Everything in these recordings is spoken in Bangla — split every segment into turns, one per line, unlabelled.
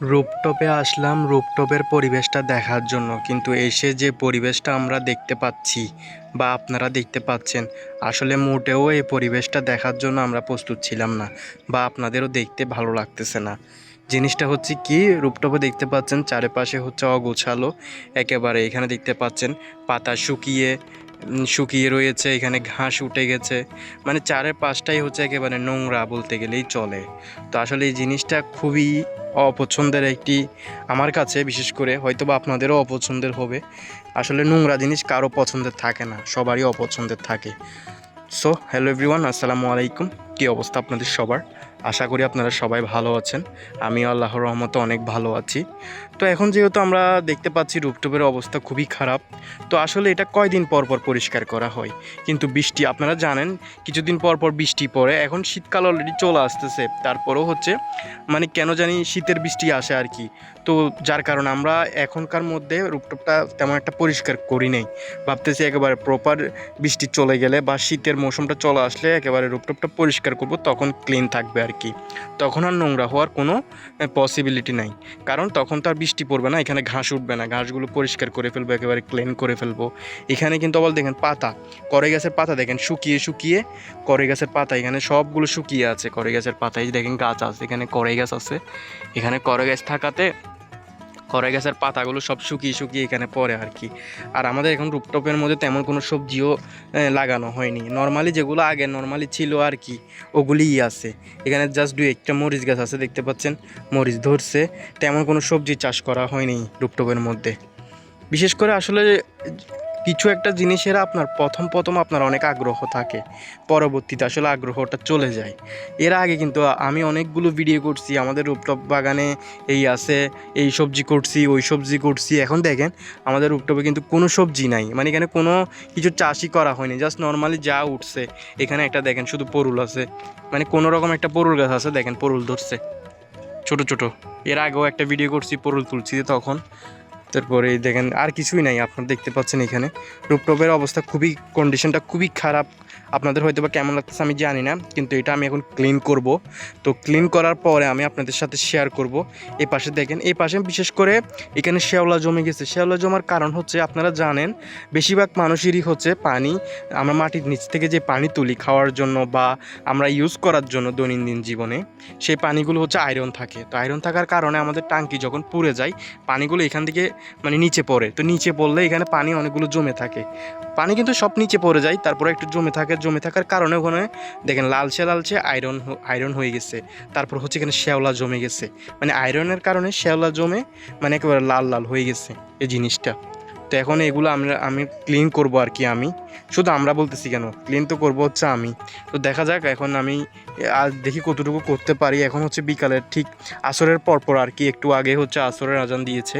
রুপটপে আসলাম, রুপটপের পরিবেশটা দেখার জন্য। কিন্তু এসে যে পরিবেশটা আমরা দেখতে পাচ্ছি বা আপনারা দেখতে পাচ্ছেন, আসলে মোটেও এই পরিবেশটা দেখার জন্য আমরা প্রস্তুত ছিলাম না বা আপনাদেরও দেখতে ভালো লাগতেছে না। জিনিসটা হচ্ছে কি, রুপটপে দেখতে পাচ্ছেন, চারিপাশে হচ্ছে অগোছালো। একেবারে এখানে দেখতে পাচ্ছেন, পাতা শুকিয়ে শুকিয়ে রয়েছে, এখানে ঘাস উঠে গেছে। মানে চারের পাশটাই হচ্ছে একেবারে নোংরা বলতে গেলেই চলে। তো আসলে এই জিনিসটা খুবই অপছন্দের একটি আমার কাছে, বিশেষ করে হয়তো বা আপনাদেরও অপছন্দের হবে। আসলে নোংরা জিনিস কারও পছন্দের থাকে না, সবারই অপছন্দের থাকে। সো হ্যালো এভরিওয়ান আসসালামু আলাইকুম। কী অবস্থা আপনাদের সবার? আশা করি আপনারা সবাই ভালো আছেন। আমি আল্লাহর রহমতে অনেক ভালো আছি। তো এখন যেহেতু আমরা দেখতে পাচ্ছি রুপটপের অবস্থা খুবই খারাপ, তো আসলে এটা কয়দিন পর পর পরিষ্কার করা হয়? কিন্তু বৃষ্টি, আপনারা জানেন, কিছুদিন পর পর বৃষ্টি পড়ে, এখন শীতকাল অলরেডি চলে আসতেছে। তারপরেও হচ্ছে মানে কেন জানি শীতের বৃষ্টি আসে আর কি। তো যার কারণে আমরা এখনকার মধ্যে রুপটপটা তেমন একটা পরিষ্কার করি নেই। ভাবতেছি একেবারে প্রপার বৃষ্টি চলে গেলে বা শীতের মৌসুমটা চলে আসলে একেবারে রুপটপটা পরিষ্কার করব, তখন ক্লিন থাকবে আর কি। তখন আর নোংরা হওয়ার কোনো পসিবিলিটি নাই। কারণ তখন তো আর বৃষ্টি পড়বে না, এখানে ঘাস উঠবে না। ঘাসগুলো পরিষ্কার করে ফেলব, একেবারে ক্লিন করে ফেলব। এখানে কিন্তু আবার দেখেন পাতা করে গাছের পাতা দেখেন, শুকিয়ে শুকিয়ে করে গাছের পাতা, এখানে সবগুলো শুকিয়ে আছে করে গাছের পাতা। এই দেখেন গাছ আছে, এখানে করে গাছ আছে। এখানে করে গাছ থাকাতে করে গাছের পাতাগুলো সব শুকিয়ে শুকিয়ে এখানে পড়ে আর কি। আর আমাদের এখন রুপটপের মধ্যে তেমন কোনো সবজিও লাগানো হয়নি। নর্মালি যেগুলো আগে নর্মালি ছিল আর কি, ওগুলিই আছে। এখানে জাস্ট দু একটা মরিচ গাছ আছে, দেখতে পাচ্ছেন? মরিচ ধরছে। তেমন কোনো সবজি চাষ করা হয়নি রুপটপের মধ্যে। বিশেষ করে আসলে কিছু একটা জিনিসের আপনার প্রথম প্রথম আপনার অনেক আগ্রহ থাকে। পরবর্তীতে আসলে আগ্রহটা চলে যায়। এর আগে কিন্তু আমি অনেকগুলো ভিডিও করছি, আমাদের রূপটপ বাগানে এই আছে, এই সবজি করছি, ওই সবজি করছি। এখন দেখেন, আমাদের রূপটপে কিন্তু কোনো সবজি নাই। মানে এখানে কোনো কিছু চাষই করা হয়নি জাস্ট নর্মালি যা উঠছে। এখানে একটা দেখেন শুধু পরুল আছে। মানে কোনো রকম একটা পরুল গাছ আছে, দেখেন পরুল ধরছে। ছোট ছোট। এর আগেও একটা ভিডিও করছি, পরুল তুলছি তখন। তারপরে দেখেন আর কিছুই নাই, আপনারা দেখতে পাচ্ছেন এখানে। রুপটপের অবস্থা খুবই কন্ডিশনটা খুবই খারাপ। আপনাদের হয়তো বা কেমন লাগতেছে আমি জানি না, কিন্তু এটা আমি এখন ক্লিন করব। তো ক্লিন করার পরে আমি আপনাদের সাথে শেয়ার করব। এই পাশে দেখেন, এই পাশে বিশেষ করে এখানে শ্যাওলা জমে গেছে। শ্যাওলা জমার কারণ হচ্ছে, আপনারা জানেন, বেশিরভাগ মানুষেরই হচ্ছে পানি, আমরা মাটির নিচ থেকে যে পানি তুলি খাওয়ার জন্য বা আমরা ইউজ করার জন্য দৈনন্দিন জীবনে, সেই পানিগুলো হচ্ছে আয়রন থাকে। তো আয়রন থাকার কারণে আমাদের টাঙ্কি যখন পুড়ে যায়, পানিগুলো এখান থেকে মানে নিচে পড়ে। তো নিচে পড়লে এখানে পানি অনেকগুলো জমে থাকে। পানি কিন্তু সব নিচে পড়ে যায়, তারপরে একটু জমে থাকে, জমে থাকার কারণে ওখানে দেখেন লালচে লালচে আয়রন আয়রন হয়ে গেছে। তারপর হচ্ছে এখানে শ্যাওলা জমে গেছে। মানে আয়রনের কারণে শ্যাওলা জমে মানে একেবারে লাল লাল হয়ে গেছে এই জিনিসটা। তো এখন এগুলো আমরা, আমি ক্লিন করব আর কি আমি। শুধু আমরা বলতেছি কেন? ক্লিন তো করব হচ্ছে আমি। তো দেখা যাক, এখন আমি, আর দেখি কতটুকু করতে পারি। এখন হচ্ছে বিকালের ঠিক আসরের পরপর আর কি, একটু আগে হচ্ছে আসরের আজান দিয়েছে।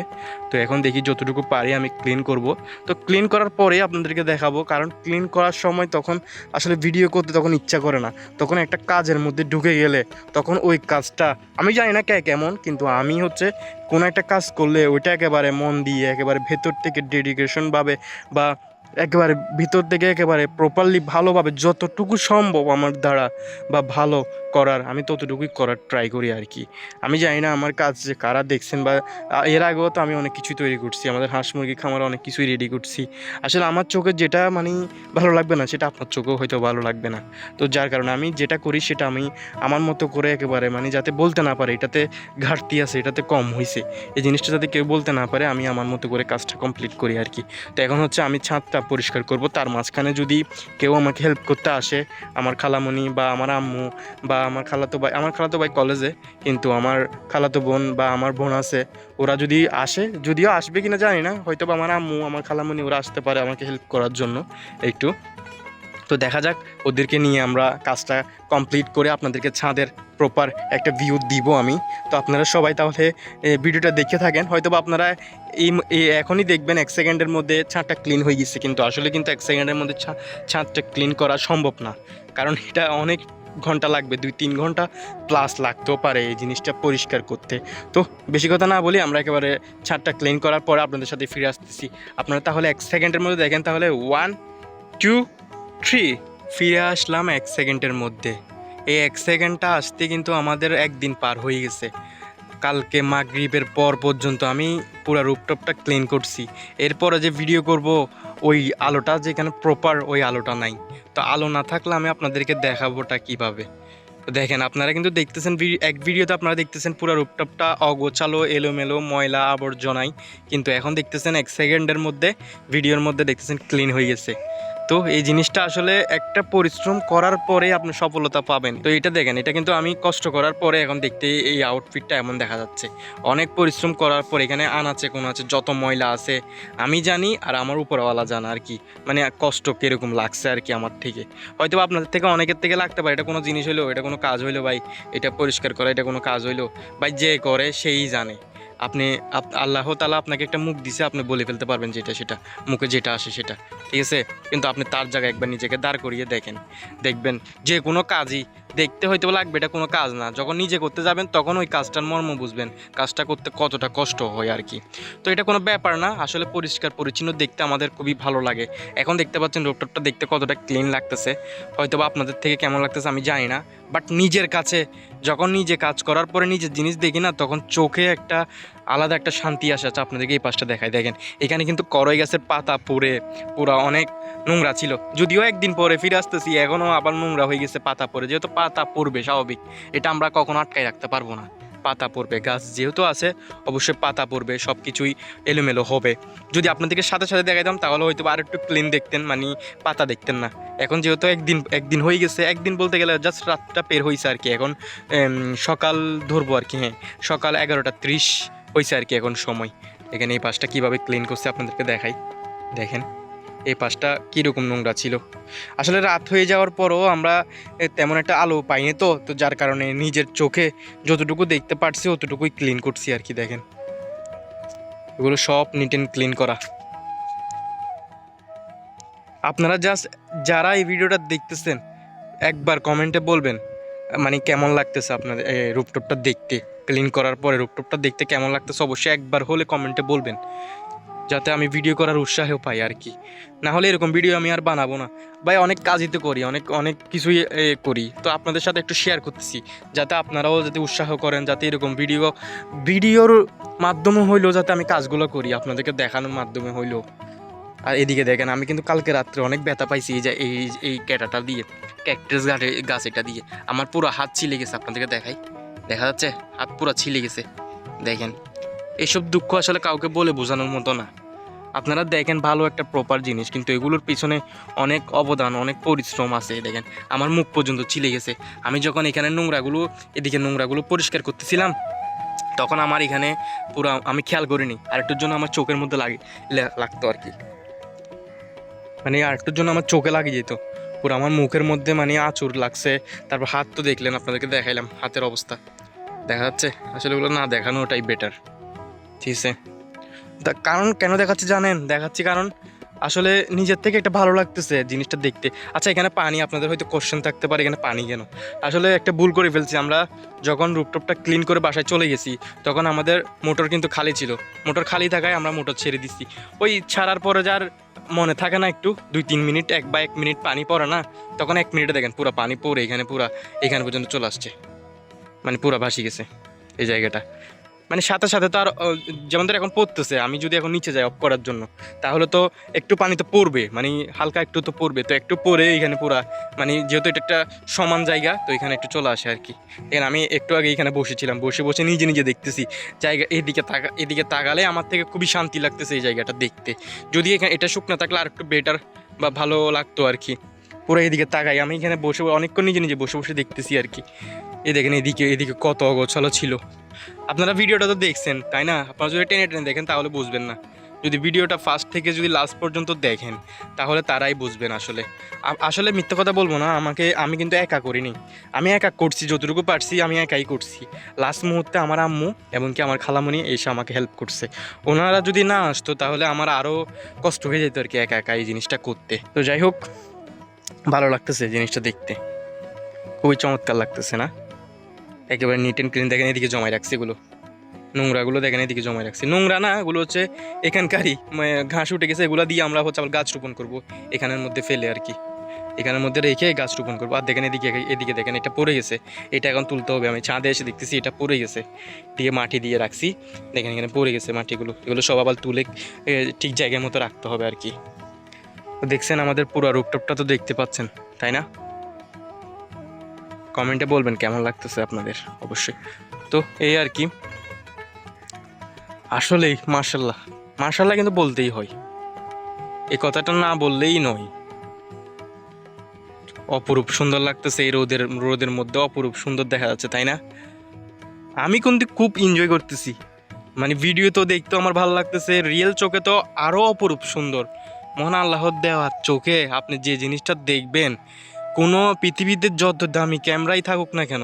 তো এখন দেখি যতটুকু পারি আমি ক্লিন করব। তো ক্লিন করার পরে আপনাদেরকে দেখাবো, কারণ ক্লিন করার সময় তখন আসলে ভিডিও করতে তখন ইচ্ছা করে না। তখন একটা কাজের মধ্যে ঢুকে গেলে তখন ওই কাজটা, আমি জানি না কে কেমন, কিন্তু আমি হচ্ছে কোনো একটা কাজ করলে ওইটা একেবারে মন দিয়ে, একেবারে ভেতর থেকে ডেডিকেশনভাবে বা একেবারে ভিতর থেকে একেবারে প্রপারলি ভালোভাবে যতটুকু সম্ভব আমার দ্বারা বা ভালো করার, আমি ততটুকুই করার ট্রাই করি আর কি আমি জানি না আমার কাজ যে কারা দেখছেন বা এর আগেও তো আমি অনেক কিছু তৈরি করছি, আমাদের হাঁস মুরগি খামার অনেক কিছুই রেডি করছি। আসলে আমার চোখে যেটা মানে ভালো লাগবে না, সেটা আপনার চোখেও হয়তো ভালো লাগবে না। তো যার কারণে আমি যেটা করি সেটা আমি আমার মতো করে একেবারে মানে যাতে বলতে না পারে, এটাতে ঘাটতি আছে, এটাতে কম হয়েছে এই জিনিসটা যাতে কেউ বলতে না পারে, আমি আমার মতো করে কাজটা কমপ্লিট করি আর কি তো এখন হচ্ছে আমি ছাদটা পরিষ্কার করব। তার মাঝখানে যদি কেউ আমাকে হেল্প করতে আসে, আমার খালামণি বা আমার আম্মু বা আমার খালাতো ভাই, আমার খালাতো ভাই কলেজে কিন্তু আমার খালাতো বোন বা আমার বোন আছে, ওরা যদি আসে, যদিও আসবে কিনা জানি না হয়তো বা আমার আম্মু, আমার খালামণি ওরা আসতে পারে আমাকে হেল্প করার জন্য একটু। তো দেখা যাক, ওদেরকে নিয়ে আমরা কাজটা কমপ্লিট করে আপনাদেরকে ছাদের প্রপার একটা ভিউ দিব আমি। তো আপনারা সবাই তাহলে ভিডিওটা দেখে থাকেন। হয়তো বা আপনারা এই এখনই দেখবেন এক সেকেন্ডের মধ্যে ছাদটা ক্লিন হয়ে গেছে কিন্তু আসলে কিন্তু এক সেকেন্ডের মধ্যে ছা- ছাদটা ক্লিন করা সম্ভব না। কারণ এটা অনেক ঘণ্টা লাগবে, দুই তিন ঘণ্টা প্লাস লাগতেও পারে এই জিনিসটা পরিষ্কার করতে। তো বেশি কথা না বলি আমরা একেবারে ছাদটা ক্লিন করার পর আপনাদের সাথে ফিরে আসতেছি। আপনারা তাহলে এক সেকেন্ডের মধ্যে দেখেন তাহলে ওয়ান টু থ্রি ফিরে আসলাম এক সেকেন্ডের মধ্যে। এই এক সেকেন্ডটা আসতে কিন্তু আমাদের একদিন পার হয়ে গেছে। কালকে মাগরিবের পর পর্যন্ত আমি পুরো রুপটপটা ক্লিন করছি। এরপরে যে ভিডিও করব, ওই আলোটা যেখানে প্রপার ওই আলোটা নাই। তো আলো না থাকলে আমি আপনাদেরকে দেখাবোটা কীভাবে? দেখেন, আপনারা কিন্তু দেখতেছেন এক ভিডিওতে আপনারা দেখতেছেন পুরো রুপটপটা অগোছালো, এলোমেলো, ময়লা আবর্জনায়। কিন্তু এখন দেখতেছেন এক সেকেন্ডের মধ্যে ভিডিওর মধ্যে দেখতেছেন ক্লিন হয়ে গেছে। তো এই জিনিসটা আসলে একটা পরিশ্রম করার পরে আপনি সফলতা পাবেন। তো এটা দেখেন, এটা কিন্তু আমি কষ্ট করার পরে এখন দেখতে এই আউটফিটটা এমন দেখা যাচ্ছে। অনেক পরিশ্রম করার পর এখানে আনাচে কোন আছে যত ময়লা আছে, আমি জানি আর আমার উপরওয়ালা জানা আর কি। মানে কষ্ট কীরকম লাগছে আর কি আমার থেকে। হয়তো আপনাদের থেকে অনেকের থেকে লাগতে পারে, এটা কোনো জিনিস হইল, এটা কোনো কাজ হইল ভাই, এটা পরিষ্কার করা, এটা কোনো কাজ হইল। ভাই যে করে, সেই জানে। আপনি আল্লাহ তালা আপনাকে একটা মুখ দিছে, আপনি বলে ফেলতে পারবেন যেটা সেটা, মুখে যেটা আসে সেটা, ঠিক আছে? কিন্তু আপনি তার জায়গায় একবার নিজেকে দাঁড় করিয়ে দেখেন। দেখবেন যে কোনো কাজই দেখতে হয়তো লাগবে, এটা কোনো কাজ না। যখন নিজে করতে যাবেন, তখন ওই কাজটার মর্ম বুঝবেন, কাজটা করতে কতটা কষ্ট হয় আর কি। তো এটা কোনো ব্যাপার না, আসলে পরিষ্কার, পরিচ্ছন্ন দেখতে আমাদের খুবই ভালো লাগে। এখন দেখতে পাচ্ছেন রোপটপটা দেখতে কতটা ক্লিন লাগতেছে। হয়তো বা আপনাদের থেকে কেমন লাগতেছে আমি জানি না বাট নিজের কাছে, যখন নিজে কাজ করার পরে নিজের জিনিস দেখি না, তখন চোখে একটা আলাদা একটা শান্তি আসে। আচ্ছা আপনাদেরকে এই পাশটা দেখায় দেখেন। এখানে কিন্তু করই গাছের পাতা পড়ে, পুরা অনেক নোংরা ছিল। যদিও একদিন পরে ফিরে আসতেছি, এখনও আবার নোংরা হয়ে গেছে, পাতা পরে যেহেতু পাতা পড়বে, স্বাভাবিক। এটা আমরা কখনো আটকাই রাখতে পারব না। পাতা পড়বে, গাছ যেহেতু আছে, অবশ্যই পাতা পড়বে সব কিছুই এলোমেলো হবে। যদি আপনাদেরকে সাথে সাথে দেখাই দাম তাহলে হয়তো আর একটু ক্লিন দেখতেন মানে পাতা দেখতেন না। এখন যেহেতু একদিন একদিন হয়ে গেছে, একদিন বলতে গেলে জাস্ট রাতটা পের হয়েছে আর কি এখন সকাল ধরবো আর কি হ্যাঁ। সকাল এগারোটা ত্রিশ হয়েছে আর কি এখন সময়। এখানে এই পাশটা কীভাবে ক্লিন করছে আপনাদেরকে দেখাই। দেখেন। এই পাশটা কীরকম নোংরা ছিল? আসলে রাত হয়ে যাওয়ার পরও আমরা তেমন একটা আলো পাইনি তো তো যার কারণে নিজের চোখে যতটুকু দেখতে পারছি অতটুকুই ক্লিন করছি আর কি, দেখেন। এগুলো সব নিট অ্যান্ড ক্লিন করা। আপনারা জাস্ট যারা এই ভিডিওটা দেখতেছেন, একবার কমেন্টে বলবেন মানে কেমন লাগতেছে আপনাদের রুপটপটা দেখতে? ক্লিন করার পরে রুপটপটা দেখতে কেমন লাগতেছে? অবশ্যই একবার হলে কমেন্টে বলবেন। যাতে আমি ভিডিও করার উৎসাহও পাই আর কি। না হলে এরকম ভিডিও আমি আর বানাবো না। ভাই, অনেক কাজই তো করি, অনেক অনেক কিছুই করি। তো আপনাদের সাথে একটু শেয়ার করতেছি, যাতে আপনারাও যাতে উৎসাহ করেন, যাতে এরকম ভিডিও ভিডিওর মাধ্যমে হইলেও যাতে আমি কাজগুলো করি, আপনাদেরকে দেখানোর মাধ্যমে হইলেও। আর এদিকে দেখেন, আমি কিন্তু কালকে রাত্রে অনেক ব্যথা পাইছি, এই যে, এই এই ক্যাটাটা দিয়ে ক্যাকটাস গাছে গাছ এটা দিয়ে। আমার পুরো হাত ছিলে গেছে, আপনাদেরকে দেখাই। দেখা যাচ্ছে? হাত পুরো ছিলে গেছে। দেখেন এইসব দুঃখ আসলে কাউকে বলে বোঝানোর মতো না। আপনারা দেখেন ভালো একটা প্রপার জিনিস, কিন্তু এগুলোর পিছনে অনেক অবদান, অনেক পরিশ্রম আছে দেখেন। আমার মুখ পর্যন্ত ছিলে গেছে। আমি যখন এখানে নোংরাগুলো, এদিকে নোংরাগুলো পরিষ্কার করতেছিলাম, তখন আমার এখানে পুরো আমি খেয়াল করিনি, আরেকটার জন্য আমার চোখের মধ্যে লাগে লাগতো আর কি। মানে আরেকটার জন্য আমার চোখে লাগে যেত। পুরো আমার মুখের মধ্যে মানে আঁচড় লাগছে। তারপর হাত তো দেখলেন, আপনাদেরকে দেখাইলাম, হাতের অবস্থা। দেখা যাচ্ছে, আসলে ওগুলো না দেখানোটাই বেটার ঠিক আছে তা কারণ কেন দেখাচ্ছি জানেন? দেখাচ্ছি কারণ আসলে নিজের থেকে একটা ভালো লাগতেছে জিনিসটা দেখতে। আচ্ছা এখানে পানি, আপনাদের হয়তো কোশ্চেন থাকতে পারে এখানে পানি কেন? আসলে একটা ভুল করে ফেলছি। আমরা যখন রুপটপটা ক্লিন করে বাসায় চলে গেছি, তখন আমাদের মোটর কিন্তু খালি ছিল। মোটর খালি থাকায় আমরা মোটর ছেড়ে দিচ্ছি। ওই ছাড়ার পরে যার মনে থাকে না একটু, দুই, তিন মিনিট, এক বা এক মিনিট পানি পড়ে না, তখন এক মিনিটে দেখেন পুরো পানি পড়ে এখানে, পুরা এখানে পর্যন্ত চলে আসছে। মানে পুরা ভাসি গেছে এই জায়গাটা। মানে সাথে সাথে তো আর যেমন ধর এখন পড়তেছে, আমি যদি এখন নিচে যাই অফ করার জন্য, তাহলে তো একটু পানি তো পড়বে মানে হালকা একটু তো পড়বে, তো একটু পরে এখানে পুরা মানে যেহেতু এটা একটা সমান জায়গা, তো এখানে একটু চলে আসে আর কি। এখানে আমি একটু আগে এখানে বসেছিলাম, বসে বসে নিজে নিজে দেখতেছি, জায়গা এদিকে তাকা, এদিকে তাকালে আমার থেকে খুবই শান্তি লাগতেছে এই জায়গাটা দেখতে। যদি এখানে এটা শুকনো থাকলে আর একটু বেটার বা ভালো লাগতো আর কি। পুরো এদিকে তাকাই, আমি এখানে বসে, অনেকক্ষণ নিজে নিজে বসে বসে দেখতেছি আর কি। এই দেখেন এদিকে এদিকে কত অগোছালো ছিল। আপনারা ভিডিওটা তো দেখছেন, তাই না? আপনারা যদি টেনে টেনে দেখেন, তাহলে বুঝবেন না। যদি ভিডিওটা ফার্স্ট থেকে যদি লাস্ট পর্যন্ত দেখেন, তাহলে তারাই বুঝবেন আসলে। আসলে মিথ্যে কথা বলব না, আমাকে, আমি কিন্তু একা করিনি। আমি একা করছি, যতটুকু পারছি, আমি একাই করছি। লাস্ট মুহূর্তে আমার আম্মু এমনকি আমার খালামণি এসে আমাকে হেল্প করছে। ওনারা যদি না আসতো, তাহলে আমার আরও কষ্ট হয়ে যেত আর কি একা একা এই জিনিসটা করতে। তো যাই হোক, ভালো লাগতেছে জিনিসটা দেখতে। খুবই চমৎকার লাগতেছে, না? একেবারে নিট অ্যান্ড ক্লিন দেখেন এদিকে জমায় রাখছি এগুলো। নোংরাগুলো দেখেন এদিকে জমায় রাখছি। নোংরা না, এগুলো হচ্ছে এখানকারই মানে ঘাস উঠে গেছে, এগুলো দিয়ে আমরা হচ্ছে আবার গাছ রোপণ করব। এখানের মধ্যে ফেলে আর কি। এখানের মধ্যে রেখে গাছ রোপণ করব। আর দেখেন এদিকে এদিকে দেখেন, এটা পড়ে গেছে। এটা এখন তুলতে হবে, আমি ছাদে এসে দেখতেছি, এটা পড়ে গেছে। দিয়ে মাটি দিয়ে রাখছি। দেখেন এখানে পড়ে গেছে মাটিগুলো। এগুলো সব আবার তুলে ঠিক জায়গার মতো রাখতে হবে আর কি। দেখছেন আমাদের পুরো রূপটপটা তো দেখতে পাচ্ছেন, তাই না? কমেন্টে বলবেন কেমন লাগতেছে আপনাদের, অবশ্যই। তো এই আর কি। আসলেই মার্শাল্লাহ মার্শাল্লাহ কিন্তু বলতেই হয়। এই কথাটা না বললেই নয়। অপরূপ সুন্দর লাগতেছে এই রোদের রোদের মধ্যে অপরূপ সুন্দর দেখা যাচ্ছে, তাই না? আমি কিন্তু খুব এনজয় করতেছি। মানে ভিডিও তো দেখতে আমার ভালো লাগতেছে রিয়েল চোখে তো আরও অপরূপ সুন্দর। মহান আল্লাহর দেওয়ার চোখে আপনি যে জিনিসটা দেখবেন কোনো পৃথিবীতে যত দামি ক্যামেরাই থাকুক না কেন,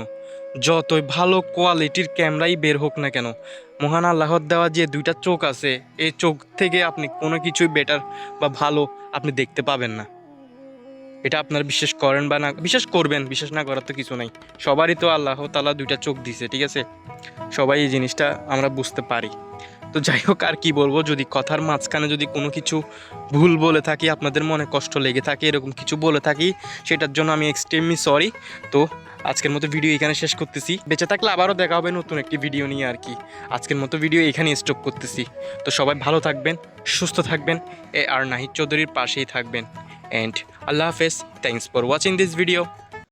যতই ভালো কোয়ালিটির ক্যামেরাই বের হোক না কেন, মহান আল্লাহর দেওয়া যে দুইটা চোখ আছে, এই চোখ থেকে আপনি কোনো কিছুই বেটার বা ভালো আপনি দেখতে পাবেন না। এটা আপনারা বিশ্বাস করেন বা না, বিশ্বাস করবেন, বিশ্বাস না করার তো কিছু নাই। সবারই তো আল্লাহ তালা দুইটা চোখ দিছে, ঠিক আছে? সবাই এই জিনিসটা আমরা বুঝতে পারি। তো যাই হোক, আর কি বলব, যদি কথার মাঝখানে যদি কোনো কিছু ভুল বলে থাকি, আপনাদের মনে কষ্ট লেগে থাকে, এরকম কিছু বলে থাকি, সেটার জন্য আমি এক্সট্রিমলি সরি তো আজকের মতো ভিডিও এখানে শেষ করতেছি। বেঁচে থাকলে আবারও দেখা হবে নতুন একটি ভিডিও নিয়ে আর কি। আজকের মতো ভিডিও এখানে স্টপ করতেছি। তো সবাই ভালো থাকবেন, সুস্থ থাকবেন, এ আর নাহিদ চৌধুরীর পাশেই থাকবেন। অ্যান্ড আল্লাহ হাফেজ thanks for watching this video